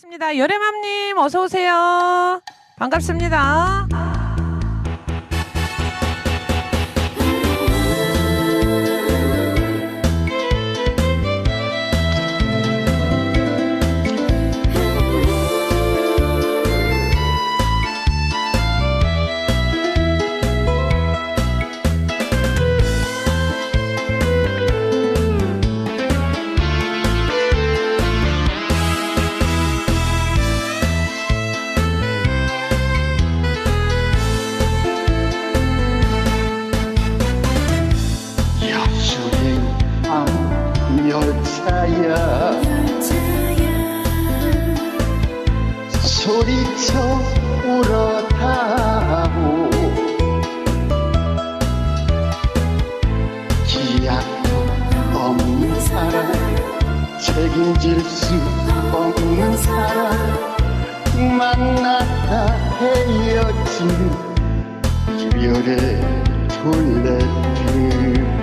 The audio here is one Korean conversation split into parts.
반갑습니다. 여래맘님 어서 오세요. 반갑습니다. 차야. 소리쳐 울어다오 기약도 없는 사람 책임질 수 없는 사람 만났다 헤어진 이별의 둘레길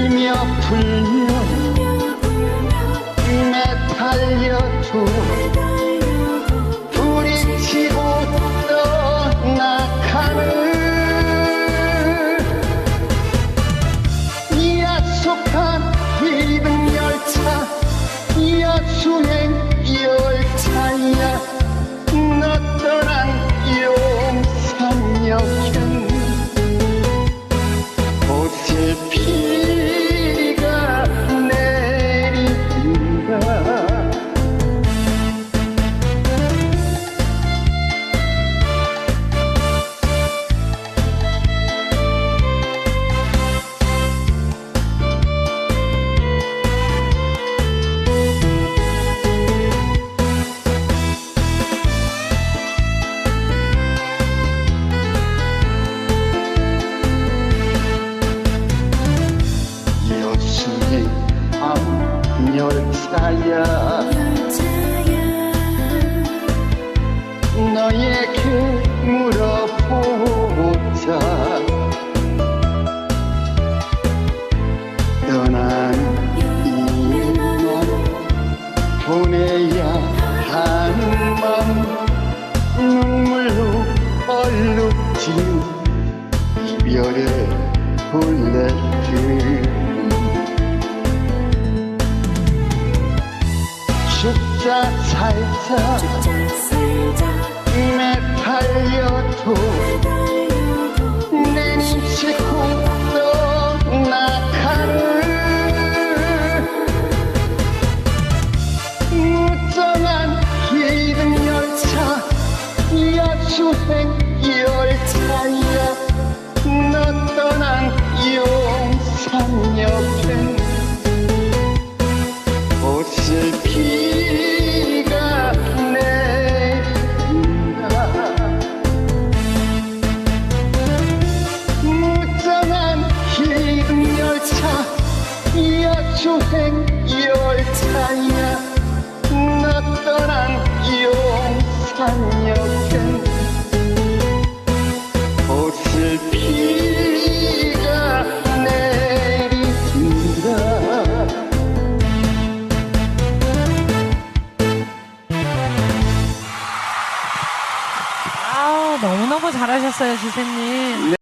불며 불며 매달려도 얼룩진 이별의 혼례길 죽자 살자. 매달려도 내님치 용산역엔 옷을 피가 내린다. 무정한 긴 열차 여주행 열차야 너무너무 잘하셨어요, 지세님.